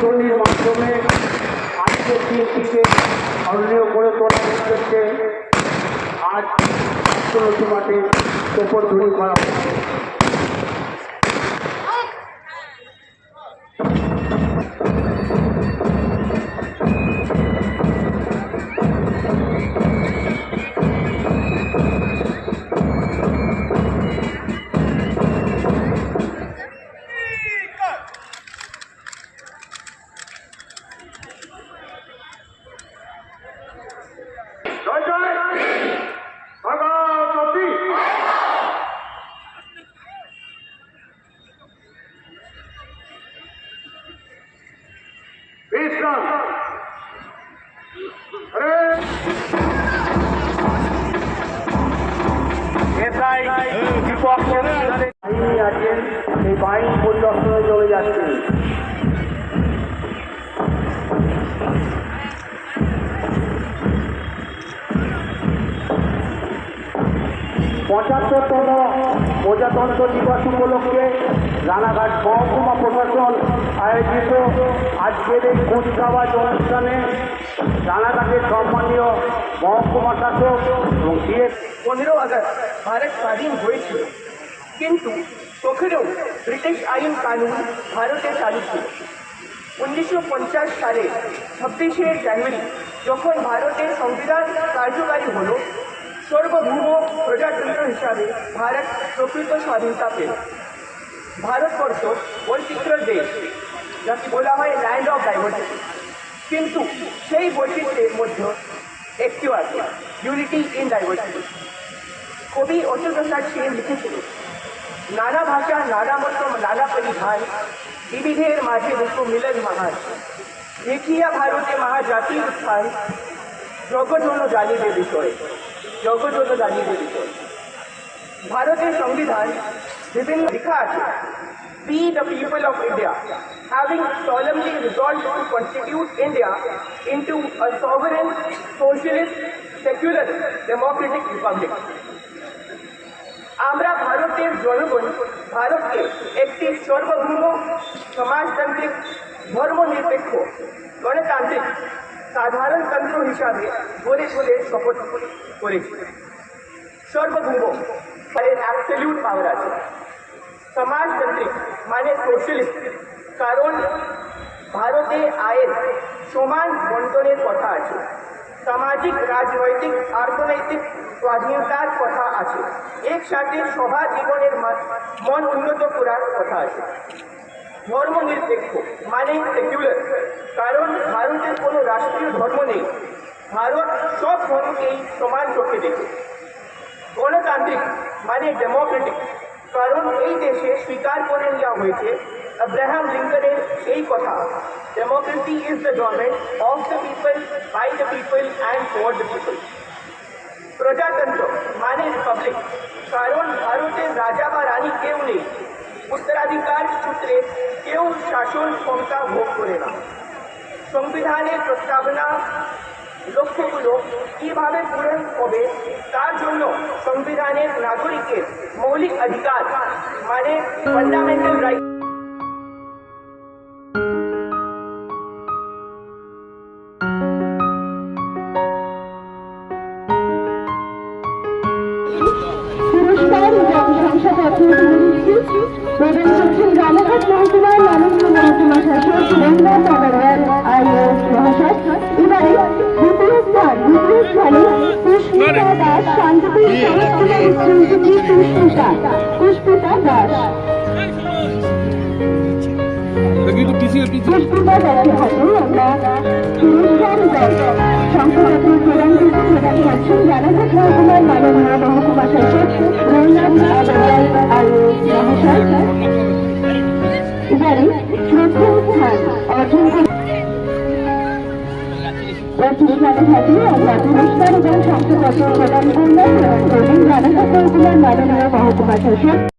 ধ্বনির মাধ্যমে আজকের দিনটিকে স্মরণীয় করে তোলার উদ্দেশ্যে আজ তুলসী উপর ধরে করা এসআই বাহিনী আছেন এই বাহিনী পরিদর্শনে চলে যাচ্ছেন পঁচাত্তরতম প্রজাতন্ত্র দিবস উপলক্ষে রানাঘাট মহকুমা প্রশাসন আয়োজিত আজকের এই কুচকাওয়াজ অনুষ্ঠানে রানাঘাটের সম্মানীয় মহকুমা শাসক এবং পনেরো আগস্ট ভারত স্বাধীন হয়েছিল। কিন্তু তখনও ব্রিটিশ আইন কানুন ভারতে চালু ছিল। উনিশশো পঞ্চাশ সালে ছাব্বিশে জানুয়ারি যখন ভারতের সংবিধান কার্যকারী হলো সর্বভৌম প্রজাতন্ত্র হিসাবে ভারত প্রকৃত স্বাধীনতা পেল। ভারতবর্ষ বৈচিত্র্য দেশ, যাকে বলা হয় ল্যান্ড অফ ডাইভার্সিটি কিন্তু সেই বৈচিত্র্যের মধ্যে একটিও আছে ইউনিটি ইন ডাইভার্সিটি কবি অতুল প্রসাদ সেন লিখেছিল নানা ভাষা, নানা মত নানা পরিধান, বিবিধের মাঝে দেখো মিলন মহান। দেখিয়া ভারতে মহাজাতির স্থান জগজন্য জানিবে বিষয় জগজন্য জানিবে বিষয় ভারতের সংবিধান বিভিন্ন লেখা আছে We the people of India, having solemnly resolved to constitute India into a sovereign, socialist, secular, democratic republic. আমরা ভারতের জনগণ ভারতকে একটি সর্বভৌম সমাজতান্ত্রিক ধর্মনিরপেক্ষ গণতান্ত্রিক সাধারণতন্ত্র হিসাবে গড়ে তোলে শপথ করেছি। সর্বভৌম, তাদের অ্যাবসলিউট পাওয়ার আছে। সমাজতান্ত্রিক মানে সোশ্যালিস্ট কারণ ভারতে আয়ের সমান বন্টনের কথা আছে। সামাজিক, রাজনৈতিক, অর্থনৈতিক স্বাধীনতার কথা আছে। একসাথে সভা জীবনের মন উন্নত করার কথা আছে। ধর্মনিরপেক্ষ মানে সেকুলার কারণ ভারতের কোনো রাষ্ট্রীয় ধর্ম নেই ভারত সব ধর্মকেই সমান চোখে দেখে গণতান্ত্রিক মানে ডেমোক্রেটিক কারণ এই দেশে স্বীকার করে নেওয়া হয়েছে আব্রাহাম লিঙ্কনের এই কথা democracy is the government of the people by the people and for the people প্রজাতন্ত্র মানে রিপাবলিক কারণ ভারতের রাজা বা রানী কেউ নেই উত্তরাধিকার সূত্রে কেউ শাসন ক্ষমতা ভোগ করে না সংবিধানের প্রস্তাবনা লক্ষ্যগুলো কিভাবে পূরণ হবে তার জন্য সংবিধানের নাগরিকের মৌলিক অধিকার মানে ফান্ডামেন্টাল রাইট পুরস্কার শংসাপত্র করছেন রানাঘাট মহকুমার মাননীয় মহকুমা শাসক রঙ্গনাথ আগরওয়াল আইএস মহাশয় এবারে দ্বিতীয় স্থান দ্বিতীয় স্থানে পুষ্পিতা দাস শান্তিপুর উচ্চমন্ত্রী পুষ্পিতা পুষ্পিতা দাস। পুষ্পিতা দাসের হাতে আমরা করতে প্রদান করছেন রানাঘাট মহকুমার মাননীয় মহকুমা শাসক রঙ্গনাথ আগরওয়াল আইএস মহাশয় এবারে প্রথম স্থান অর্জন করে প্রতিষ্ঠানে থাকলে আমরা পুরস্কার এবং শংসাপত্র প্রদান করলাম প্রদান করবেন রানাঘাট মাননীয় মহকুমা শাসক